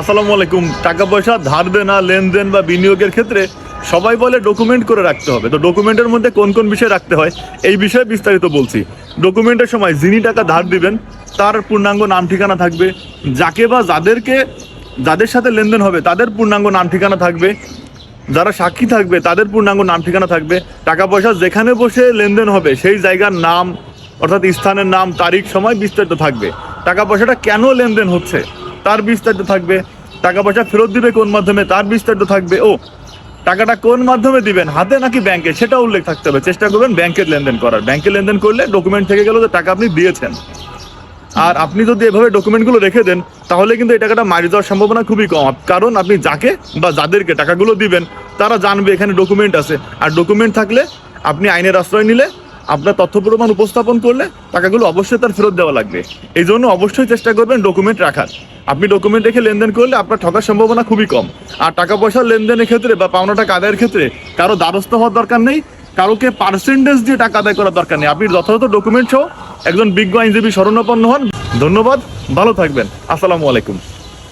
আসসালামু আলাইকুম। টাকা পয়সা, ধার দেনা, লেনদেন বা বিনিয়োগের ক্ষেত্রে সবাই বলে ডকুমেন্ট করে রাখতে হবে। তো ডকুমেন্টের মধ্যে কোন কোন বিষয় রাখতে হয়, এই বিষয়ে বিস্তারিত বলছি। ডকুমেন্টের সময় যিনি টাকা ধার দিবেন, তার পূর্ণাঙ্গ নাম, ঠিকানা থাকবে। যাকে বা যাদেরকে, যাদের সাথে লেনদেন হবে, তাদের পূর্ণাঙ্গ নাম, ঠিকানা থাকবে। যারা সাক্ষী থাকবে, তাদের পূর্ণাঙ্গ নাম, ঠিকানা থাকবে। টাকা পয়সা যেখানে বসে লেনদেন হবে, সেই জায়গার নাম, অর্থাৎ স্থানের নাম, তারিখ, সময় বিস্তারিত থাকবে। টাকা পয়সাটা কেন লেনদেন হচ্ছে? তার বিস্তারিত থাকবে। টাকা পয়সা ফেরত দিবে কোন মাধ্যমে? তার বিস্তারিত থাকবে। ও, টাকাটা কোন মাধ্যমে দিবেন? হাতে নাকি ব্যাংকে? সেটা উল্লেখ থাকতে হবে। চেষ্টা করবেন ব্যাংকের লেনদেন করার। ব্যাংকে লেনদেন করলে ডকুমেন্ট থেকে গেল যে টাকা আপনি দিয়েছেন। আর আপনি যদি এভাবে ডকুমেন্টগুলো রেখে দেন, তাহলে কিন্তু এই টাকাটা মারি যাওয়ার সম্ভাবনা খুবই কম। কারণ আপনি যাকে বা যাদেরকে টাকাগুলো দিবেন, তারা জানবে এখানে ডকুমেন্ট আছে। আর ডকুমেন্ট থাকলে আপনি আইনের আশ্রয় নিলে আপনার তথ্য প্রমাণ উপস্থাপন করলে টাকাগুলো অবশ্যই তার ফেরত দেওয়া লাগবে। এই জন্য অবশ্যই চেষ্টা করবেন ডকুমেন্ট রাখার। আপনি ডকুমেন্ট রেখে লেনদেন করলে আপনার ঠকার সম্ভাবনা খুবই কম। আর টাকা পয়সার লেনদেনের ক্ষেত্রে বা পাওনা টাকা আদায়ের ক্ষেত্রে কারও দ্বারস্থ হওয়ার দরকার নেই, কারোকে পার্সেন্টেজ দিয়ে টাকা আদায় করার দরকার নেই। আপনি যথাযথ ডকুমেন্ট সহ একজন বিজ্ঞ আইনজীবী শরণাপন্ন হন। ধন্যবাদ, ভালো থাকবেন। আসসালামু আলাইকুম।